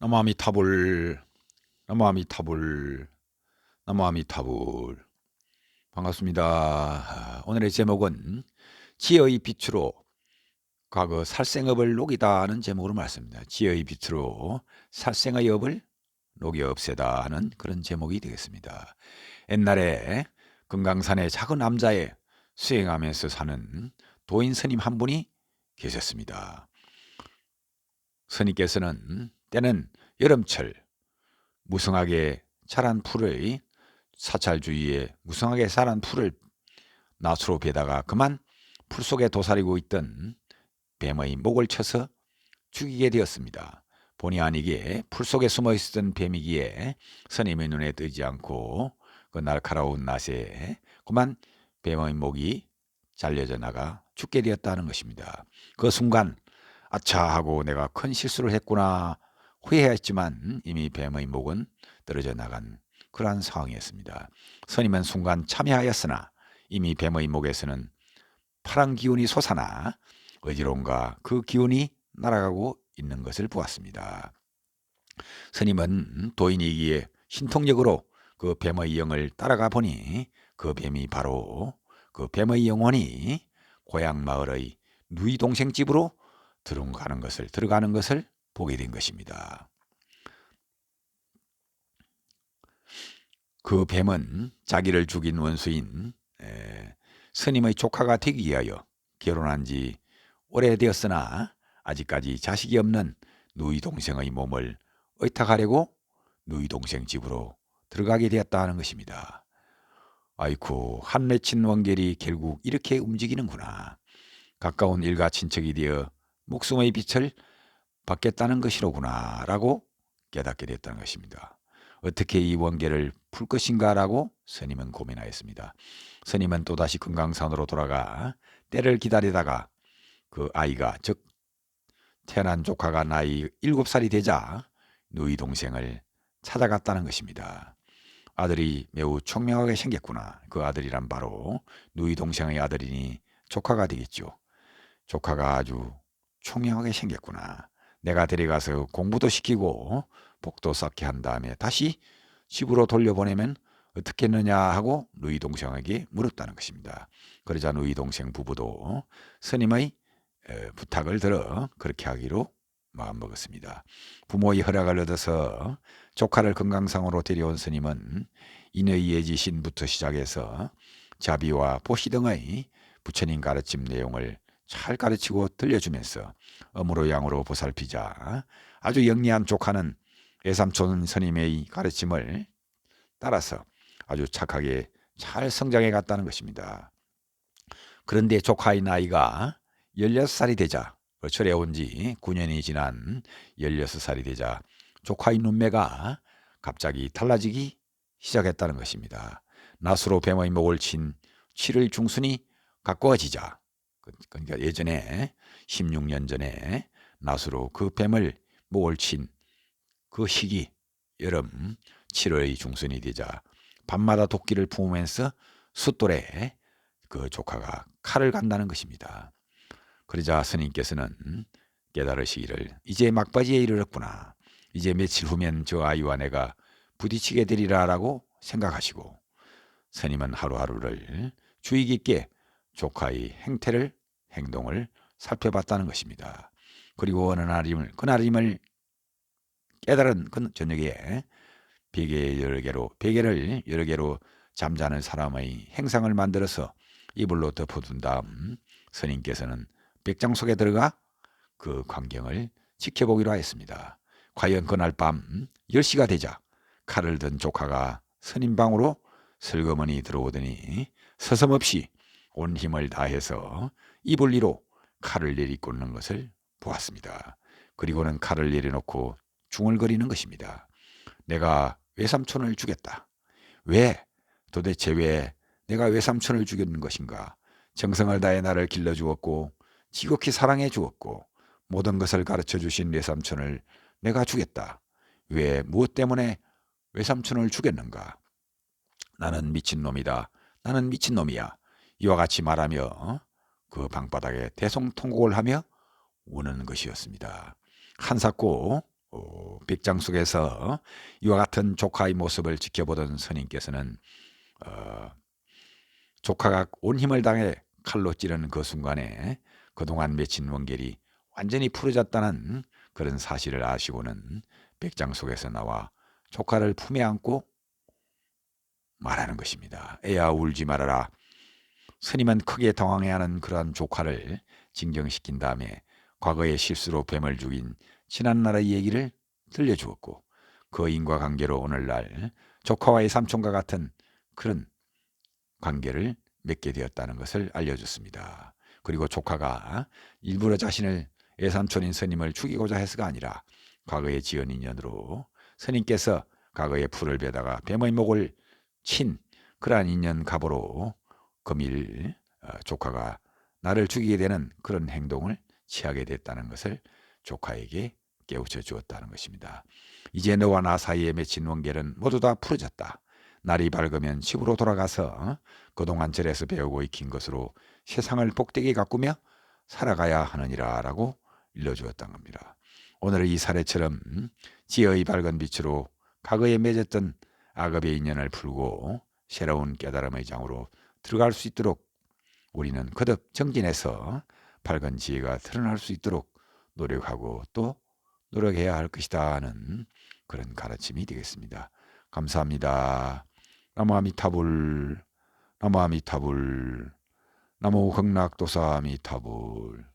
나무아미타불 나무아미타불 나무아미타불 반갑습니다. 아, 오늘의 제목은 지혜의 빛으로 과거 살생업을 녹이다 하는 제목으로 말씀입니다. 지혜의 빛으로 살생의 업을 녹여 없애다 하는 그런 제목이 되겠습니다. 옛날에 금강산의 작은 남자에 수행하면서 사는 도인 스님 한 분이 계셨습니다. 스님께서는 때는 여름철 무성하게 자란 풀의 사찰 주위에 무성하게 자란 풀을 낫으로 베다가 그만 풀 속에 도사리고 있던 뱀의 목을 쳐서 죽이게 되었습니다. 본의 아니게 풀 속에 숨어 있었던 뱀이기에 스님의 눈에 띄지 않고 그 날카로운 낫에 그만 뱀의 목이 잘려져 나가 죽게 되었다는 것입니다. 그 순간 아차 하고 내가 큰 실수를 했구나 후회했지만 이미 뱀의 목은 떨어져 나간 그러한 상황이었습니다. 선임은 순간 참여하였으나 이미 뱀의 목에서는 파란 기운이 솟아나 어지러움과 그 기운이 날아가고 있는 것을 보았습니다. 스님은 도인이기에 신통력으로 그 뱀의 영을 따라가 보니 그 뱀이 바로 그 뱀의 영혼이 고향 마을의 누이 동생 집으로 들어가는 것을 들어가는 것을 보게 된 것입니다. 그 뱀은 자기를 죽인 원수인 에, 스님의 조카가 되기 위하여 결혼한 지 오래되었으나 아직까지 자식이 없는 누이 동생의 몸을 의탁하려고 누이 동생 집으로 들어가게 되었다 하는 것입니다. 아이쿠 한 맺힌 원결이 결국 이렇게 움직이는구나. 가까운 일가 친척이 되어 목숨의 빛을 받겠다는 것이로구나 라고 깨닫게 됐다는 것입니다. 어떻게 이 원계를 풀 것인가 라고 스님은 고민하였습니다. 스님은 또다시 금강산으로 돌아가 때를 기다리다가 그 아이가 즉 태어난 조카가 나이 7살이 되자 누이 동생을 찾아갔다는 것입니다. 아들이 매우 총명하게 생겼구나. 그 아들이란 바로 누이 동생의 아들이니 조카가 되겠죠. 조카가 아주 총명하게 생겼구나. 내가 데려가서 공부도 시키고 복도 쌓게 한 다음에 다시 집으로 돌려보내면 어떻겠느냐 하고 누이 동생에게 물었다는 것입니다. 그러자 누이 동생 부부도 스님의 부탁을 들어 그렇게 하기로 마음먹었습니다. 부모의 허락을 얻어서 조카를 건강상으로 데려온 스님은 인의 예지신부터 시작해서 자비와 보시 등의 부처님 가르침 내용을 잘 가르치고 들려주면서 어무로 양으로 보살피자 아주 영리한 조카는 예삼촌 스님의 가르침을 따라서 아주 착하게 잘 성장해 갔다는 것입니다. 그런데 조카의 나이가 16살이 되자 철에 온지 9년이 지난 16살이 되자 조카의 눈매가 갑자기 달라지기 시작했다는 것입니다. 낫으로 뱀의 목을 친 7일 중순이 가까워지자 그러니까 예전에 16년 전에 낫으로 그 뱀을 목을 친그 시기 여름 7월 중순이 되자 밤마다 도끼를 품으면서 숫돌에 그 조카가 칼을 간다는 것입니다. 그러자 스님께서는 깨달으시기를 이제 막바지에 이르렀구나. 이제 며칠 후면 저 아이와 내가 부딪히게 되리라라고 생각하시고 스님은 하루하루를 주의 깊게 조카의 행태를 행동을 살펴봤다는 것입니다. 그리고 어느 날임을 그날임을 깨달은 그 저녁에 베개 여러 개로 베개를 여러 개로 잠자는 사람의 행상을 만들어서 이불로 덮어둔 다음 스님께서는 백장 속에 들어가 그 광경을 지켜보기로 하였습니다. 과연 그날 밤 10시가 되자 칼을 든 조카가 스님 방으로 슬그머니 들어오더니 서슴없이 온 힘을 다해서 이불 위로 칼을 내리꽂는 것을 보았습니다. 그리고는 칼을 내려놓고 중얼거리는 것입니다. 내가 외삼촌을 죽였다. 왜? 도대체 왜 내가 외삼촌을 죽였는 것인가? 정성을 다해 나를 길러 주었고 지극히 사랑해 주었고 모든 것을 가르쳐 주신 외삼촌을 내가 죽였다. 왜 무엇 때문에 외삼촌을 죽였는가? 나는 미친놈이다. 나는 미친놈이야. 이와 같이 말하며 그 방바닥에 대성통곡을 하며 우는 것이었습니다. 한사코 어, 백장 속에서 이와 같은 조카의 모습을 지켜보던 스님께서는 어, 조카가 온 힘을 당해 칼로 찌르는 그 순간에 그동안 맺힌 원결이 완전히 풀어졌다는 그런 사실을 아시고는 백장 속에서 나와 조카를 품에 안고 말하는 것입니다. 애야 울지 말아라. 스님은 크게 당황해하는 그러한 조카를 진정시킨 다음에 과거의 실수로 뱀을 죽인 지난날의 얘기를 들려주었고 그 인과관계로 오늘날 조카와의 삼촌과 같은 그런 관계를 맺게 되었다는 것을 알려줬습니다. 그리고 조카가 일부러 자신을 애삼촌인 스님을 죽이고자 해서가 아니라 과거의 지은 인연으로 스님께서 과거에 풀을 베다가 뱀의 목을 친 그러한 인연 갑으로 금일 어, 조카가 나를 죽이게 되는 그런 행동을 취하게 됐다는 것을 조카에게 깨우쳐 주었다는 것입니다. 이제 너와 나 사이에 맺힌 원결은 모두 다 풀어졌다. 날이 밝으면 집으로 돌아가서 그동안 절에서 배우고 익힌 것으로 세상을 복되게 가꾸며 살아가야 하느니라 라고 일러주었던 겁니다. 오늘 이 사례처럼 지혜의 밝은 빛으로 과거에 맺었던 악업의 인연을 풀고 새로운 깨달음의 장으로 들어갈 수 있도록 우리는 거듭 정진해서 밝은 지혜가 드러날 수 있도록 노력하고 또 노력해야 할 것이다 하는 그런 가르침이 되겠습니다. 감사합니다. 나무 아미타불 나무 아미타불 나무 극락도사 아미타불